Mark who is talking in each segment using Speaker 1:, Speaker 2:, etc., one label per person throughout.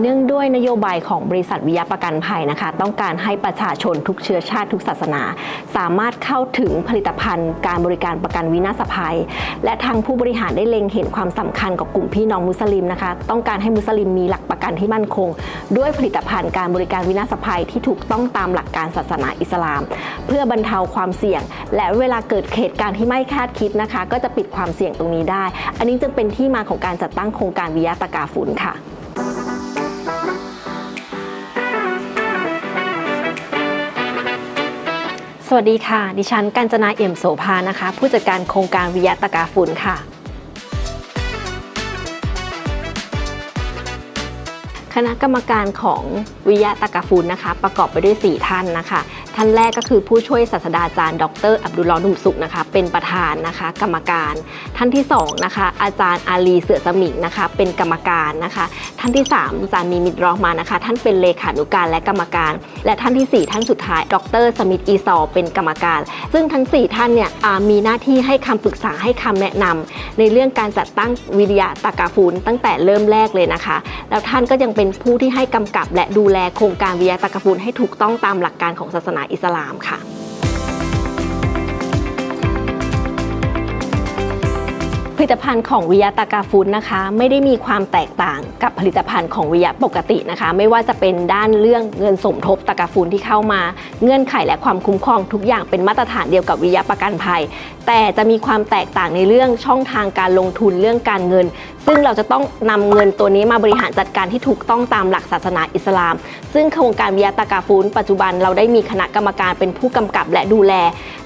Speaker 1: เนื่องด้วยนโยบายของบริษัทวิยาประกันภัยนะคะ ต้องการให้ประชาชนทุกเชื้อชาติทุกศาสนา สามารถเข้าถึงผลิตภัณฑ์ การบริการประกันวินาศภัย และทางผู้บริหารได้เล็งเห็นความสำคัญกับกลุ่มพี่น้องมุสลิมนะคะ ต้องการให้มุสลิมมีหลักประกันที่มั่นคง ด้วยผลิตภัณฑ์การบริการวินาศภัยที่ถูกต้องตามหลักการศาสนาอิสลาม เพื่อบรรเทาความเสี่ยง และเวลาเกิดเหตุการณ์ที่ไม่คาดคิดนะคะ ก็จะปิดความเสี่ยงตรงนี้ได้ อันนี้จึงเป็นที่มาของการจัดตั้งโครงการวิยาตกาฝุ่นค่ะ สวัสดีค่ะ ดิฉันกัญจนาเอี่ยมโสภานะคะ ผู้จัดการโครงการวิยาตะกาฝุ่นค่ะ คณะกรรมการของวิยาตากาฟูลนะคะ ประกอบไปด้วย 4 ท่านนะคะ ท่านแรกก็คือผู้ช่วยศาสตราจารย์ ดร อับดุลลอหนุ่มสุขนะคะ เป็นประธานนะคะ กรรมการ ท่านที่2นะคะ อาจารย์อาลีเสือสมิงนะคะ เป็นกรรมการนะคะ ท่านที่ 3 อาจารย์มีมิตรรอมานะคะ ท่านเป็นเลขานุการและกรรมการ และท่านทีสี่4 ท่านสุดท้าย ดร สมิธอีซอเป็นกรรมการ ซึ่งทั้ง 4 ท่านเนี่ยมีหน้าที่ให้คำปรึกษาให้คำแนะนำในเรื่องการจัดตั้งวิทยาตากาฟูลตั้งแต่เริ่มแรกเลยนะคะ แล้วท่านก็ยังเป็น็นผู้ที่ให้กำกับและดูแลโครงการวิยาตะกาฟูลให้ถูกต้องตามหลักการของศาสนาอิสลามค่ะ ลิตภัณฑ์ของวิยาตากาฟูดนะคะ ไม่ได้มีความแตกต่างกับผลิตภัณฑ์ของวิยะปกตินะคะ ไม่ว่าจะเป็นด้านเรื่องเงินสมทบตากาฟูนที่เข้ามา เงื่อนไขและความคุ้มครองทุกอย่างเป็นมาตรฐานเดียวกับวิยะประกันภัย แต่จะมีความแตกต่างในเรื่องช่องทางการลงทุนเรื่องการเงิน ซึ่งเราจะต้องนำเงินตัวนี้มาบริหารจัดการที่ถูกต้องตามหลักศาสนาอิสลาม ซึ่งโครงการวิยะตากาฟูนปัจจุบันเราได้มีคณะกรรมการเป็นผู้กำกับและดูแล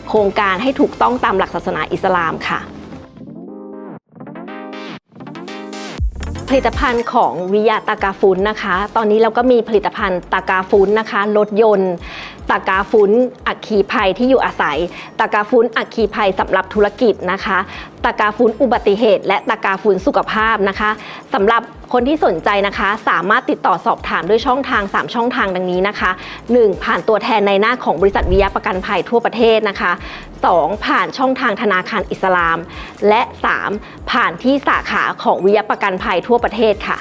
Speaker 1: โครงการให้ถูกต้องตามหลักศาสนาอิสลามค่ะ ผลิตภัณฑ์ของวิยาตากาฟุนนะคะ ตอนนี้เราก็มีผลิตภัณฑ์ตากาฟุนนะคะรถยนต์ ตากาฟุนอัคคีภัยที่อยู่อาศัยตากาฟุนอัคคีภัยสำหรับธุรกิจนะคะตากาฟุนอุบัติเหตุ และตากาฟุนสุขภาพนะคะสำหรับคนที่สนใจนะคะ สามารถติดต่อสอบถามด้วยช่องทาง 3 ช่องทางดังนี้นะคะ 1. ผ่านตัวแทนในหน้าของบริษัทวิยาประกันภัยทั่วประเทศนะคะ 2. ผ่านช่องทางธนาคารอิสลาม และ 3. ผ่านที่สาขาของวิยาประกันภัยทั่วประเทศค่ะ